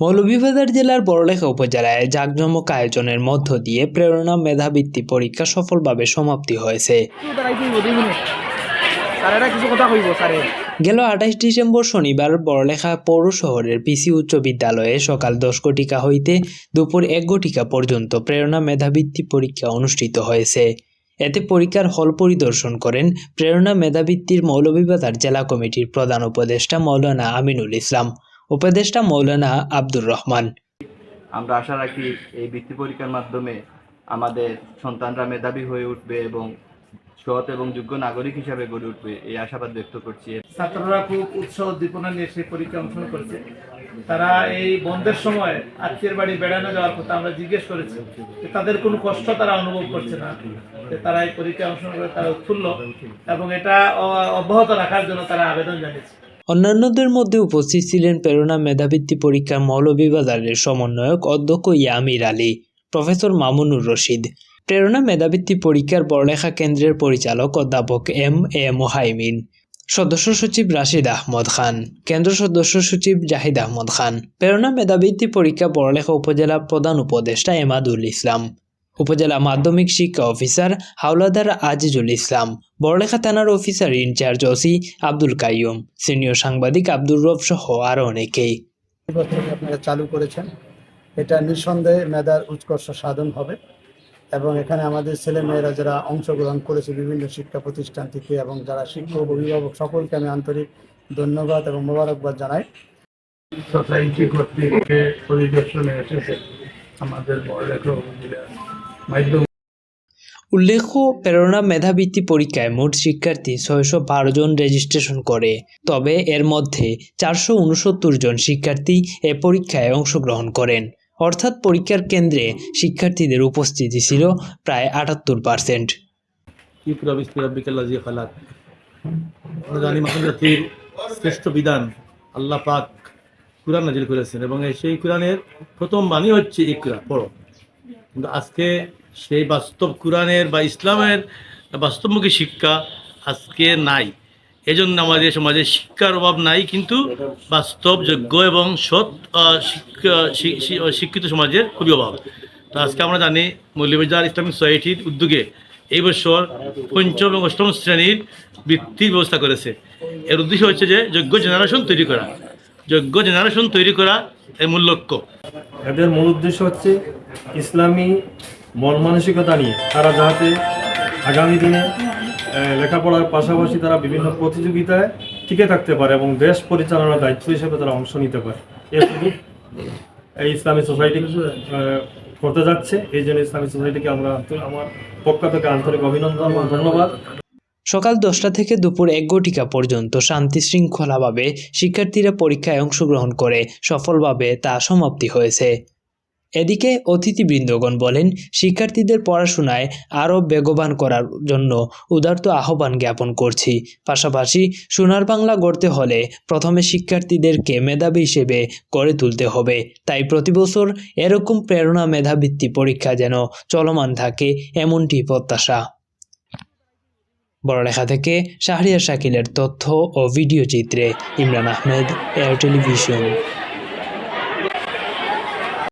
মৌলভীবাজার জেলার বড়লেখা উপজেলায় জাঁকজমক আয়োজনের মধ্য দিয়ে প্রেরণা মেধাবৃত্তি পরীক্ষা সফলভাবে সমাপ্তি হয়েছে। গেল আঠাশ ডিসেম্বর শনিবার বড়লেখা পৌর শহরের পিসি উচ্চ বিদ্যালয়ে সকাল দশ ঘটিকা হইতে দুপুর এক ঘটিকা পর্যন্ত প্রেরণা মেধাবৃত্তি পরীক্ষা অনুষ্ঠিত হয়েছে। এতে পরীক্ষার হল পরিদর্শন করেন প্রেরণা মেধাবৃত্তির মৌলভীবাজার জেলা কমিটির প্রধান উপদেষ্টা মৌলানা আমিনুল ইসলাম। উপদেষ্টা মৌলানা আব্দুর রহমান। আমরা আশা রাখি এই বৃত্তি পরীক্ষার মাধ্যমে আমাদের সন্তানরা মেধাবী হয়ে উঠবে এবং সৎ এবং যোগ্য নাগরিক হিসাবে গড়ে উঠবে এই আশাবাদ ব্যক্ত করছি। ছাত্ররা খুব উৎসাহ উদ্দীপনা নিয়ে সেই পরীক্ষা অংশগ্রহণ করেছে। তারা এই বন্ধের সময় আত্মীয়ের বাড়ি বেড়ানো যাওয়ার কথা আমরা জিজ্ঞেস করেছি যে তাদের কোনো কষ্ট তারা অনুভব করছে না। যে তারা এই পরীক্ষায় অংশগ্রহণ করে তারা উৎফুল্ল এবং এটা অব্যাহত রাখার জন্য তারা আবেদন জানিয়েছে। অন্যান্যদের মধ্যে উপস্থিত ছিলেন প্রেরণা মেধাবৃত্তি পরীক্ষার মৌলভীবাজারের সমন্বয়ক অধ্যক্ষ ইয়ামির আলী, প্রফেসর মামুনুর রশিদ, প্রেরণা মেধাবৃত্তি পরীক্ষার বড়লেখা কেন্দ্রের পরিচালক অধ্যাপক এম এ মোহাইমিন, সদস্য সচিব রাশিদ আহমদ খান, কেন্দ্র সদস্য সচিব জাহিদ আহমদ খান, প্রেরণা মেধাবৃত্তি পরীক্ষা বড়লেখা উপজেলা প্রধান উপদেষ্টা এমাদুল ইসলাম উপজেলা মাধ্যমিক শিক্ষা অফিসার হাওলাদার আজিজুল ইসলাম বড়লেখা থানার officer in charge OC Abdul Kaium senior সাংবাদিক আব্দুর রব সহ আরও অনেকেই। আপনারা চালু করেছেন। এটা নিঃসন্দেহে মেধার উৎকর্ষ সাধন হবে এবং এখানে আমাদের ছেলে মেয়েরা যারা অংশগ্রহণ করেছে বিভিন্ন শিক্ষা প্রতিষ্ঠান থেকে এবং যারা শিক্ষক অভিভাবক সকলকে আমি আন্তরিক ধন্যবাদ এবং মোবারকবাদ জানাই। সোসাইটি কর্তৃক পরিদর্শনে এসেছে আমাদের বড়লেখা মাধ্যম উল্লেখ্য প্রেরণা মেধাবৃত্তি পরীক্ষায় মোট শিক্ষার্থী ছয়শো বারো জন রেজিস্ট্রেশন করে। তবে এর মধ্যে চারশো উনসত্তর জন শিক্ষার্থী এ পরীক্ষায় অংশগ্রহণ করেন। অর্থাৎ পরীক্ষার কেন্দ্রে শিক্ষার্থীদের উপস্থিতি ছিল প্রায় আটাত্তর পার্সেন্ট ত্রিপুরা বিস্তি রব্বিকাল্লাজি খালাক? আমরা জানি শ্রেষ্ঠ বিধান আল্লাহ পাক কুরআন নাজিল করেছেন এবং সেই কুরআনের প্রথম বাণী হচ্ছে ইকরা পড়ো। কিন্তু আজকে সেই বাস্তব কোরআনের বা ইসলামের বাস্তবমুখী শিক্ষা আজকে নাই। এজন্য আমাদের সমাজে শিক্ষার অভাব নাই, কিন্তু বাস্তব যোগ্য এবং সৎ শিক্ষিত সমাজের খুবই অভাব। তো আজকে আমরা জানি মৌলভীবাজার ইসলামিক সোসাইটির উদ্যোগে এই বছর পঞ্চম এবং অষ্টম শ্রেণির বৃত্তির ব্যবস্থা করেছে। এর উদ্দেশ্য হচ্ছে যে যোগ্য জেনারেশন তৈরি করা। যোগ্য জেনারেশন তৈরি করা এর মূল লক্ষ্য। এদের মূল উদ্দেশ্য হচ্ছে ইসলামী মন মানসিকতা নিয়ে। তারা যাতে আগামী দিনে লেখাপড়ার পাশাপাশি তারা বিভিন্ন প্রতিযোগিতায় টিকে থাকতে পারে এবং দেশ পরিচালনার দায়িত্ব হিসেবে তারা অংশ নিতে পারে। এর এই ইসলামী সোসাইটি করতে যাচ্ছে। এই জন্য ইসলামী সোসাইটিকে আমরা আমার পক্ষ থেকে আন্তরিক অভিনন্দন এবং ধন্যবাদ। সকাল দশটা থেকে দুপুর এক পর্যন্ত শান্তি শৃঙ্খলাভাবে শিক্ষার্থীরা পরীক্ষায় অংশগ্রহণ করে সফলভাবে তা সমাপ্তি হয়েছে। এদিকে অতিথিবৃন্দগণ বলেন, শিক্ষার্থীদের পড়াশোনায় আরও বেগবান করার জন্য উদার্ত আহ্বান জ্ঞাপন করছি। পাশাপাশি সোনার বাংলা গড়তে হলে প্রথমে শিক্ষার্থীদেরকে মেধাবী হিসেবে গড়ে তুলতে হবে। তাই প্রতিবছর এরকম প্রেরণা মেধাবৃত্তি পরীক্ষা যেন চলমান থাকে, এমনটি প্রত্যাশা। বড়লেখা থেকে শাহরিয়ার শাকিলের তথ্য ও ভিডিও চিত্রে ইমরান আহমেদ এয়ার টেলিভিশন